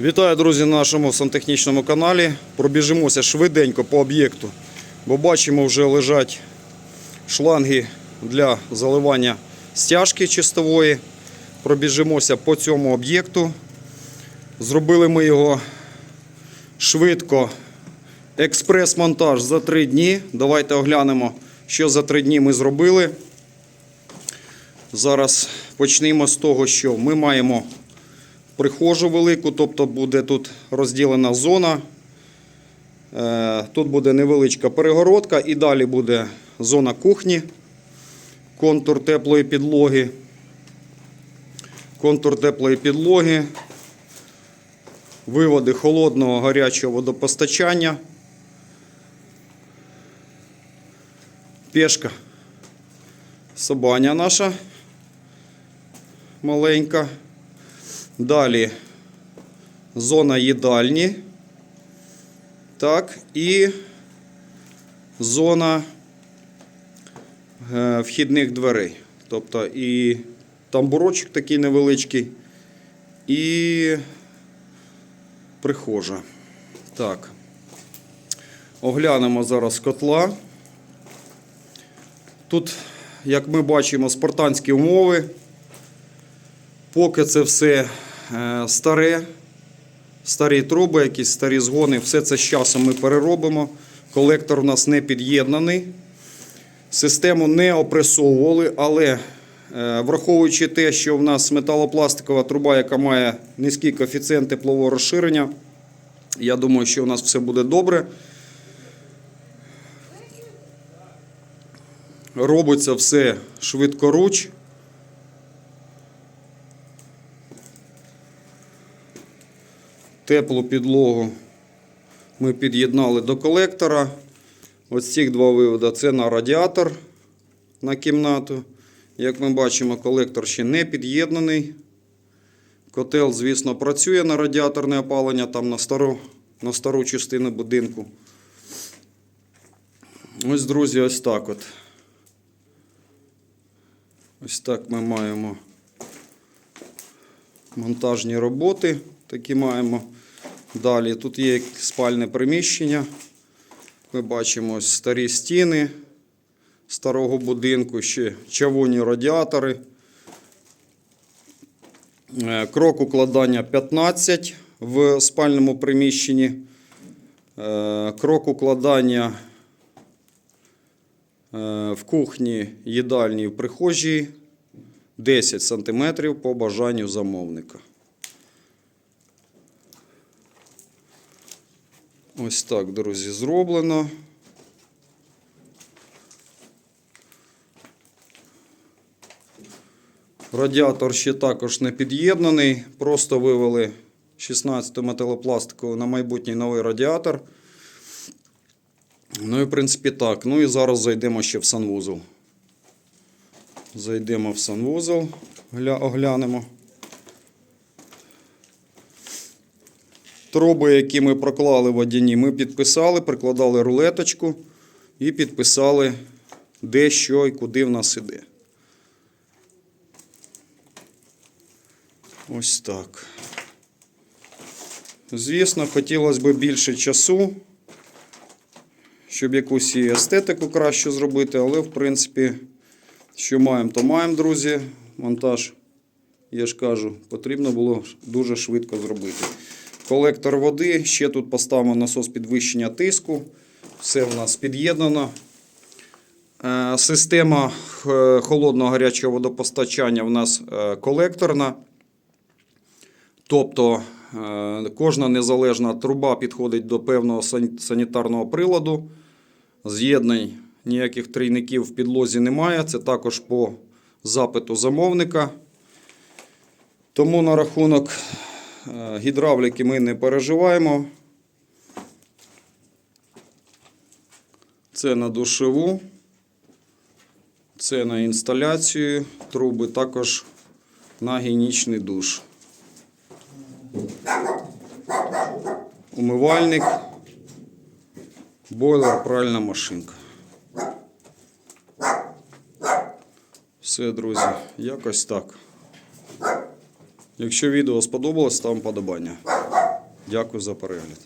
Вітаю, друзі, на нашому сантехнічному каналі. Пробіжимося швиденько по об'єкту, бо бачимо, вже лежать шланги для заливання стяжки чистової. Пробіжимося по цьому об'єкту. Зробили ми його швидко. Експрес-монтаж за три дні. Давайте оглянемо, що за три дні ми зробили. Зараз почнемо з того, що ми маємо прихожу велику, тобто буде тут розділена зона. Е, Тут буде невеличка перегородка і далі буде зона кухні, контур теплої підлоги. Контур теплої підлоги, виводи холодного гарячого водопостачання. Пешка. Собаня наша маленька. Далі зона їдальні. Так, і зона е, вхідних дверей. Тобто і тамбурочок такий невеличкий, і прихожа. Так. Оглянемо зараз котла. Тут, як ми бачимо, спартанські умови. Поки це все старе, старі труби, якісь старі згони, все це з часом ми переробимо. Колектор у нас не під'єднаний. Систему не опресовували, але е, враховуючи те, що в нас металопластикова труба, яка має низький коефіцієнт теплового розширення, я думаю, що у нас все буде добре. Робиться все швидкоруч. Теплу підлогу ми під'єднали до колектора. Ось ці два виводи це на радіатор на кімнату. Як ми бачимо, колектор ще не під'єднаний. Котел, звісно, працює на радіаторне опалення там на стару, на стару частину будинку. Ось, друзі, ось так от. Ось так ми маємо монтажні роботи. Такі маємо. Далі тут є спальне приміщення. Ми бачимо старі стіни старого будинку, ще чавунні радіатори. Е, Крок укладання 15 в спальному приміщенні. Е, Крок укладання е, в кухні, їдальні, в прихожій 10 см по бажанню замовника. Ось так, друзі, зроблено. Радіатор ще також не під'єднаний. Просто вивели 16 металопластикову на майбутній новий радіатор. Ну і в принципі так. Ну і зараз зайдемо ще в санвузол. Зайдемо в санвузол, гля- оглянемо. Труби, які ми проклали водяні, ми підписали, прикладали рулеточку і підписали, де що і куди в нас іде. Ось так. Звісно, хотілося б більше часу, щоб якусь і естетику краще зробити, але в принципі, що маємо, то маємо, друзі. Монтаж, я ж кажу, потрібно було дуже швидко зробити. Колектор води, ще тут поставимо насос підвищення тиску. Все в нас під'єднано. Е, Система е, холодного гарячого водопостачання в нас е, колекторна. Тобто кожна незалежна труба підходить до певного санітарного приладу. З'єднань ніяких трійників в підлозі немає. Це також по запиту замовника. Тому на рахунок гідравліки ми не переживаємо. Це на душеву, це на інсталяцію труби, також на гігієнічний душ. Умивальник, бойлер, пральна машинка. Все, друзі, якось так. Якщо відео сподобалось, ставимо подобання. Дякую за перегляд.